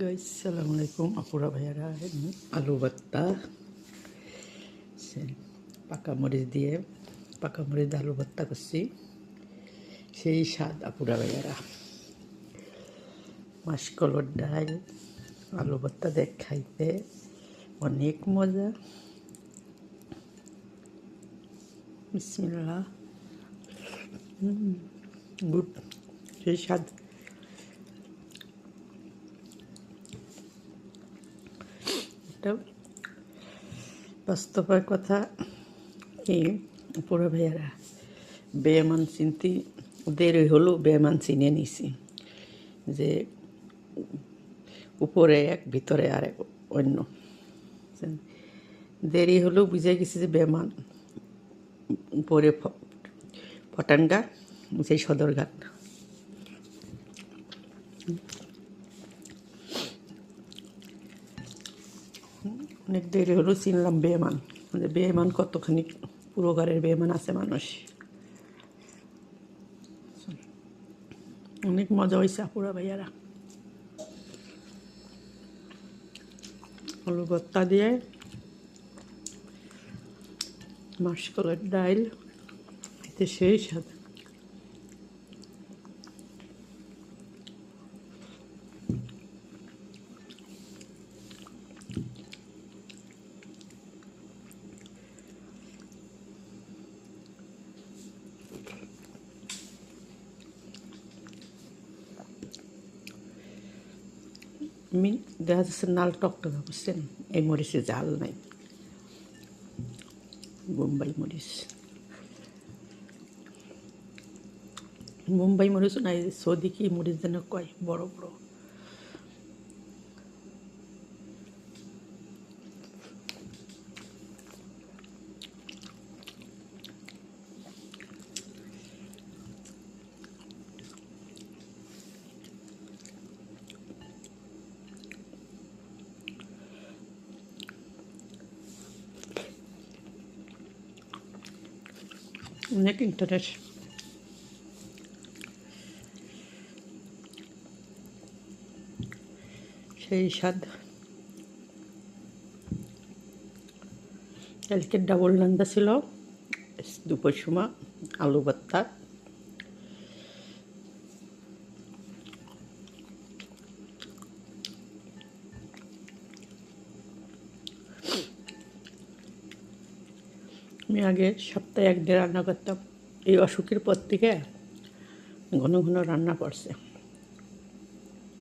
Guys সালামু আলাইকুম আপুরা ভাইয়ারা আলু ভর্তা পাকা মরিচ দিয়ে পাকা মরিচ আলু ভর্তা করছি সেই স্বাদ আপুরা ভাইয়ারা মাসকলর ডাল আলু ভর্তা দেখ খাইতে অনেক মজা বিসমিল্লাহ গুড সেই স্বাদ এটা বাস্তবের কথা এই পুরো ভাইয়ারা বেমান চিনতি, দেরি হলেও বেমান চিনে নিছি যে উপরে এক, ভিতরে আর এক অন্য। দেরি হলেও বুঝে গেছি যে বেমান উপরে ফটানগা সেই সদরঘাট। অনেক দেরি হলো, চিনলাম বেমান মানে বেমান কতখানি পুরো ঘরের বেমান আছে মানুষ। অনেক মজা হয়েছে আপুরা ভাইয়ারা। আলু ভর্তা দিয়ে মাসকলের ডাইল, এতে সেই স্বাদ। আমি দেখা যাচ্ছে নাল টকটকা বুঝছেন এই মরিচে জাল নাই। বোম্বাই মরিচ। মুম্বাই মরিচ নাই, সৌদি কি মরিচ যেন কয়, বড় বড়। অনেক ইন্টারেস্ট সেই স্বাদ কালকে ডাবল রান্না ছিল দুপুর সময় আলু ভর্তা আমি আগে সপ্তাহে একদিন রান্না করতাম। এই অসুখের পর থেকে ঘন ঘন রান্না করছে।